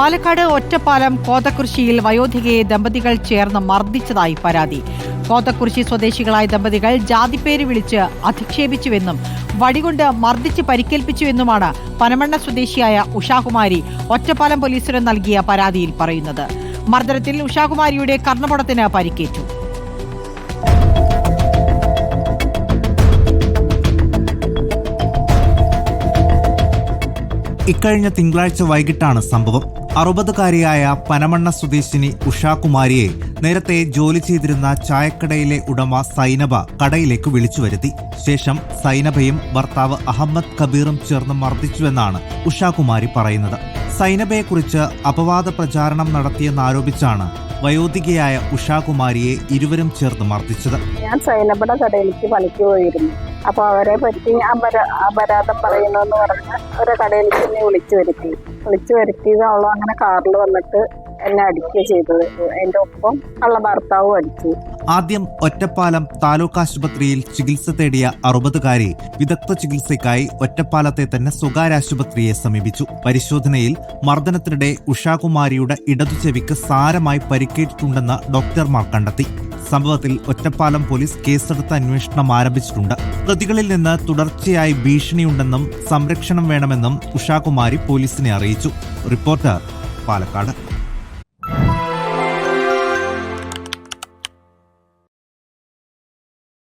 പാലക്കാട് ഒറ്റപ്പാലം കോതക്കുറിശിയിൽ വയോധികയെ ദമ്പതികൾ ചേർന്ന് മർദ്ദിച്ചതായി പരാതി. കോതക്കുറിശി സ്വദേശികളായ ദമ്പതികൾ ജാതിപ്പേര് വിളിച്ച് അധിക്ഷേപിച്ചുവെന്നും വടികൊണ്ട് മർദ്ദിച്ച് പരിക്കേൽപ്പിച്ചുവെന്നുമാണ് പനമണ്ണ സ്വദേശിയായ ഉഷാകുമാരി ഒറ്റപ്പാലം പോലീസിന് നൽകിയ പരാതിയിൽ പറയുന്നത്. മർദ്ദനത്തിൽ ഉഷാകുമാരിയുടെ കർണപടത്തിന് പരിക്കേറ്റു. ഇക്കഴിഞ്ഞ തിങ്കളാഴ്ച വൈകിട്ടാണ് സംഭവം. അറുപതുകാരിയായ പനമണ്ണ സ്വദേശിനി ഉഷാകുമാരിയെ നേരത്തെ ജോലി ചെയ്തിരുന്ന ചായക്കടയിലെ ഉടമ സൈനബ കടയിലേക്ക് വിളിച്ചു വരുത്തി ശേഷം സൈനബയും ഭർത്താവ് അഹമ്മദ് കബീറും ചേർന്ന് മർദ്ദിച്ചുവെന്നാണ് ഉഷാകുമാരി പറയുന്നത്. സൈനബയെക്കുറിച്ച് അപവാദ പ്രചാരണം നടത്തിയെന്നാരോപിച്ചാണ് വയോധികയായ ഉഷാകുമാരിയെ ഇരുവരും ചേർന്ന് മർദ്ദിച്ചത്. ഞാൻ സൈനബയുടെ കടയിലേക്ക് പണിക്ക് പോയിരുന്നു. അപ്പൊ അവരെ പറ്റി അപര അപരാധം പറയുന്നെന്ന് പറഞ്ഞ് ഒരു കടയിലേക്ക് എന്നെ വിളിച്ചു വരുത്തി. വിളിച്ചു വരുത്തിയത് അവൾ അങ്ങനെ കാറിൽ വന്നിട്ട് എന്നെ അടിക്കുക ചെയ്തത്. എന്റെ ഒപ്പം ഉള്ള ഭർത്താവും അടിച്ചു. ആദ്യം ഒറ്റപ്പാലം താലൂക്ക് ആശുപത്രിയിൽ ചികിത്സ തേടിയ അറുപതുകാരി വിദഗ്ധ ചികിത്സയ്ക്കായി ഒറ്റപ്പാലത്തെ തന്നെ സ്വകാര്യ ആശുപത്രിയെ സമീപിച്ചു. പരിശോധനയിൽ മർദ്ദനത്തിനിടെ ഉഷാകുമാരിയുടെ ഇടതു ചെവിക്ക് സാരമായി പരിക്കേറ്റിട്ടുണ്ടെന്ന് ഡോക്ടർമാർ കണ്ടെത്തി. സംഭവത്തിൽ ഒറ്റപ്പാലം പോലീസ് കേസെടുത്ത് അന്വേഷണം ആരംഭിച്ചിട്ടുണ്ട്. പ്രതികളിൽ നിന്ന് തുടർച്ചയായി ഭീഷണിയുണ്ടെന്നും സംരക്ഷണം വേണമെന്നും ഉഷാകുമാരി പോലീസിനെ അറിയിച്ചു. റിപ്പോർട്ടർ പാലക്കാട്.